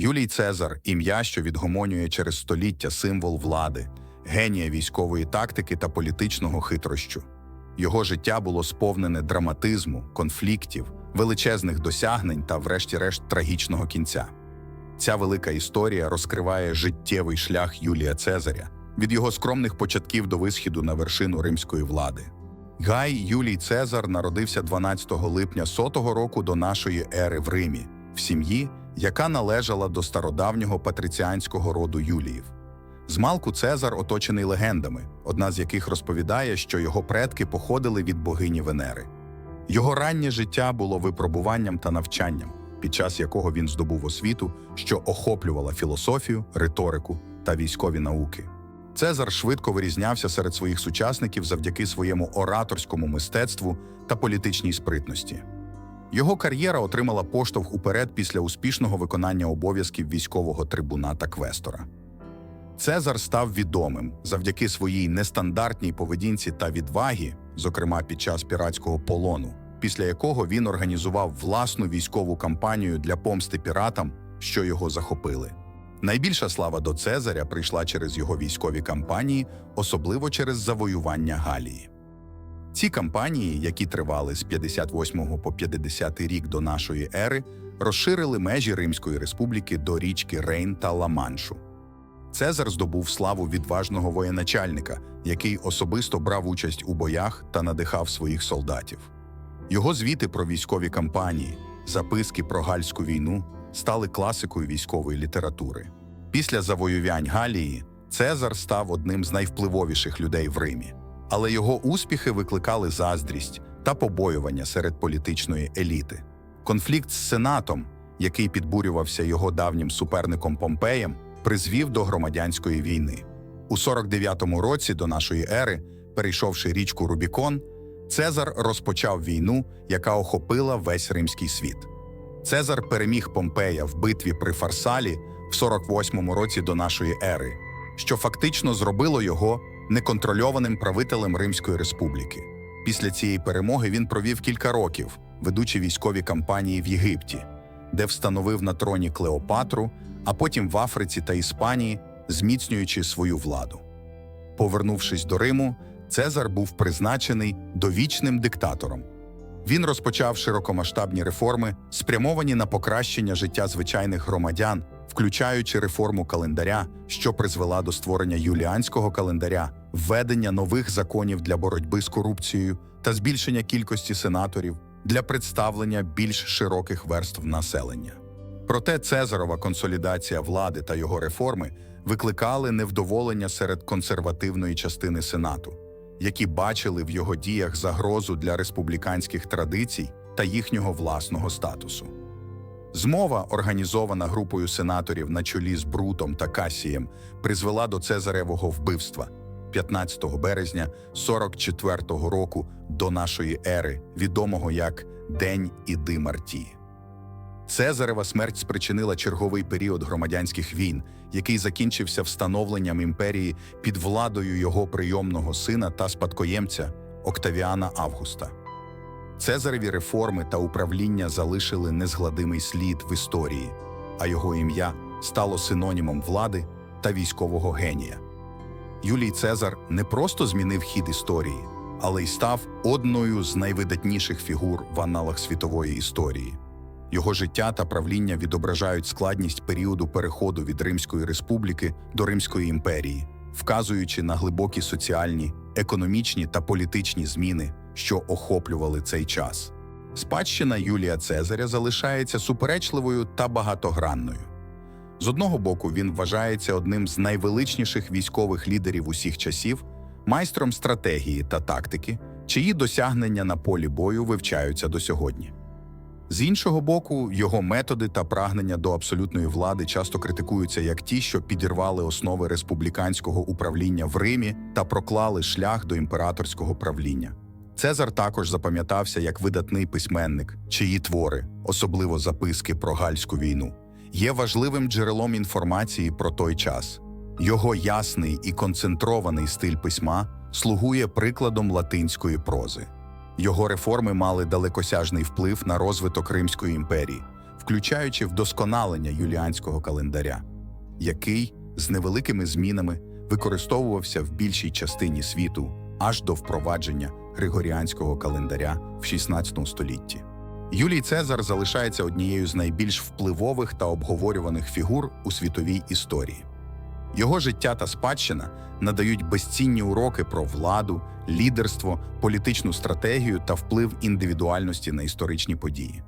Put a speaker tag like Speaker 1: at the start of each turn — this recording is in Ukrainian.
Speaker 1: Юлій Цезар ім'я, що відгомонює через століття символ влади, генія військової тактики та політичного хитрощу. Його життя було сповнене драматизму, конфліктів, величезних досягнень та, врешті-решт, трагічного кінця. Ця велика історія розкриває життєвий шлях Юлія Цезаря від його скромних початків до висхіду на вершину римської влади. Гай Юлій Цезар народився 12 липня сотого року до нашої ери в Римі, в сім'ї, яка належала до стародавнього патриціанського роду Юліїв. Змалку Цезар оточений легендами, одна з яких розповідає, що його предки походили від богині Венери. Його раннє життя було випробуванням та навчанням, під час якого він здобув освіту, що охоплювала філософію, риторику та військові науки. Цезар швидко вирізнявся серед своїх сучасників завдяки своєму ораторському мистецтву та політичній спритності. Його кар'єра отримала поштовх уперед після успішного виконання обов'язків військового трибуна та квестора. Цезар став відомим завдяки своїй нестандартній поведінці та відвагі, зокрема під час піратського полону, після якого він організував власну військову кампанію для помсти піратам, що його захопили. Найбільша слава до Цезаря прийшла через його військові кампанії, особливо через завоювання Галії. Ці кампанії, які тривали з 58 по 50 рік до нашої ери, розширили межі Римської республіки до річки Рейн та Ла-Маншу. Цезар здобув славу відважного воєначальника, який особисто брав участь у боях та надихав своїх солдатів. Його звіти про військові кампанії, записки про гальську війну стали класикою військової літератури. Після завоювань Галії Цезар став одним з найвпливовіших людей в Римі, але його успіхи викликали заздрість та побоювання серед політичної еліти. Конфлікт з сенатом, який підбурювався його давнім суперником Помпеєм, призвів до громадянської війни. У 49-му році до нашої ери, перейшовши річку Рубікон, Цезар розпочав війну, яка охопила весь римський світ. Цезар переміг Помпея в битві при Фарсалі в 48-му році до нашої ери, що фактично зробило його неконтрольованим правителем Римської республіки. Після цієї перемоги він провів кілька років, ведучи військові кампанії в Єгипті, де встановив на троні Клеопатру, а потім в Африці та Іспанії, зміцнюючи свою владу. Повернувшись до Риму, Цезар був призначений довічним диктатором. Він розпочав широкомасштабні реформи, спрямовані на покращення життя звичайних громадян, включаючи реформу календаря, що призвела до створення юліанського календаря, введення нових законів для боротьби з корупцією та збільшення кількості сенаторів для представлення більш широких верств населення. Проте Цезарова консолідація влади та його реформи викликали невдоволення серед консервативної частини Сенату, які бачили в його діях загрозу для республіканських традицій та їхнього власного статусу. Змова, організована групою сенаторів на чолі з Брутом та Касієм, призвела до Цезаревого вбивства 15 березня 44-го року до нашої ери, відомого як День Іди Мартії. Цезарева смерть спричинила черговий період громадянських війн, який закінчився встановленням імперії під владою його прийомного сина та спадкоємця Октавіана Августа. Цезареві реформи та управління залишили незгладимий слід в історії, а його ім'я стало синонімом влади та військового генія. Юлій Цезар не просто змінив хід історії, але й став одною з найвидатніших фігур в аналах світової історії. Його життя та правління відображають складність періоду переходу від Римської республіки до Римської імперії, вказуючи на глибокі соціальні, економічні та політичні зміни, що охоплювали цей час. Спадщина Юлія Цезаря залишається суперечливою та багатогранною. З одного боку, він вважається одним з найвеличніших військових лідерів усіх часів, майстром стратегії та тактики, чиї досягнення на полі бою вивчаються до сьогодні. З іншого боку, його методи та прагнення до абсолютної влади часто критикуються як ті, що підірвали основи республіканського управління в Римі та проклали шлях до імператорського правління. Цезар також запам'ятався як видатний письменник, чиї твори, особливо записки про гальську війну, є важливим джерелом інформації про той час. Його ясний і концентрований стиль письма слугує прикладом латинської прози. Його реформи мали далекосяжний вплив на розвиток Римської імперії, включаючи вдосконалення юліанського календаря, який з невеликими змінами використовувався в більшій частині світу аж до впровадження Григоріанського календаря в 16 столітті. Юлій Цезар залишається однією з найбільш впливових та обговорюваних фігур у світовій історії. Його життя та спадщина надають безцінні уроки про владу, лідерство, політичну стратегію та вплив індивідуальності на історичні події.